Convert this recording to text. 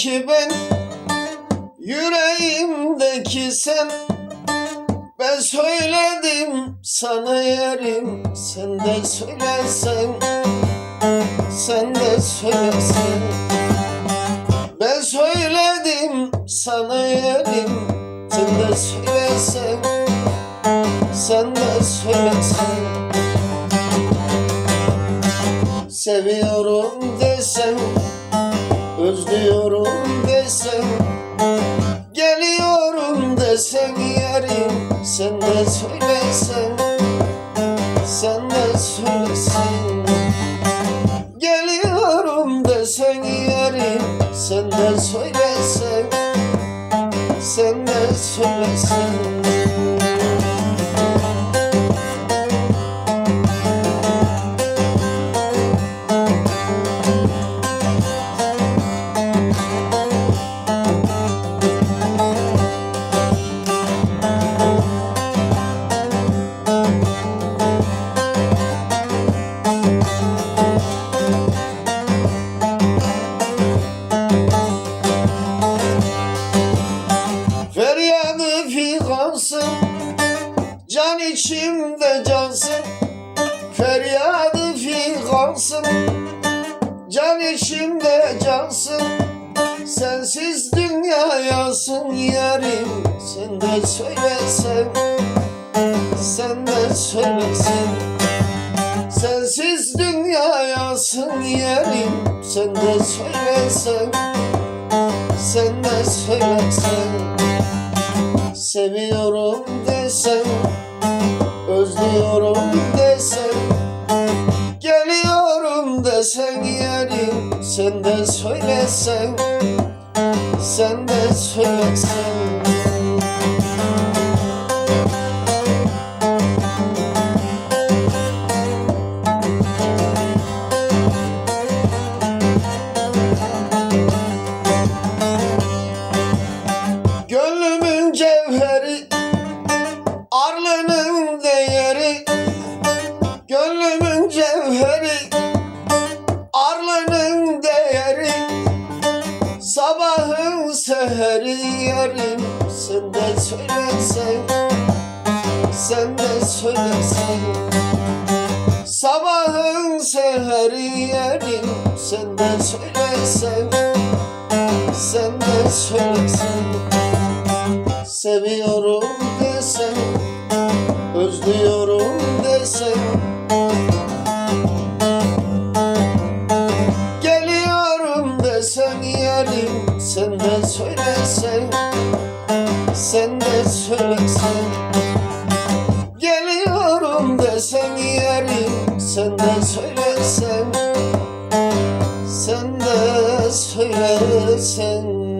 Kalbimdeki ben Yüreğimdeki sen. Ben söyledim sana yerim Sen de söylesen Sen de söylesen. Ben söyledim sana yerim Sen de söylesen Sen de söylesen. Seviyorum desem Özlüyorum desem Geliyorum desen yerim Sen de söylesen Sen de söylesen Geliyorum desen yerim Sen de söylesen Sen de söylesen fikansın Can içimde cansın Feryadı fikansın Can içimde cansın Sensiz dünyayasın yarim Sen de söylesen Sen de söylesen Sensiz dünyayasın yarim Sen de söylesen Sen de söylesen Seviyorum desen Özlüyorum desen Geliyorum desen yerim Sen de söylesen Sen de söylesen Gönlümün cevheri Arlının değeri. Sabahın seheri yarım Sen de söylesen Sen de söylesen. Sabahın seheri yarım Sen de söylesen Sen de söylesen. Seviyorum desen Özlüyorum desen Geliyorum desen yarim Sen de söylesen Sen de söylesen. Geliyorum desen yarim Sen de söylesen Sen de söylesen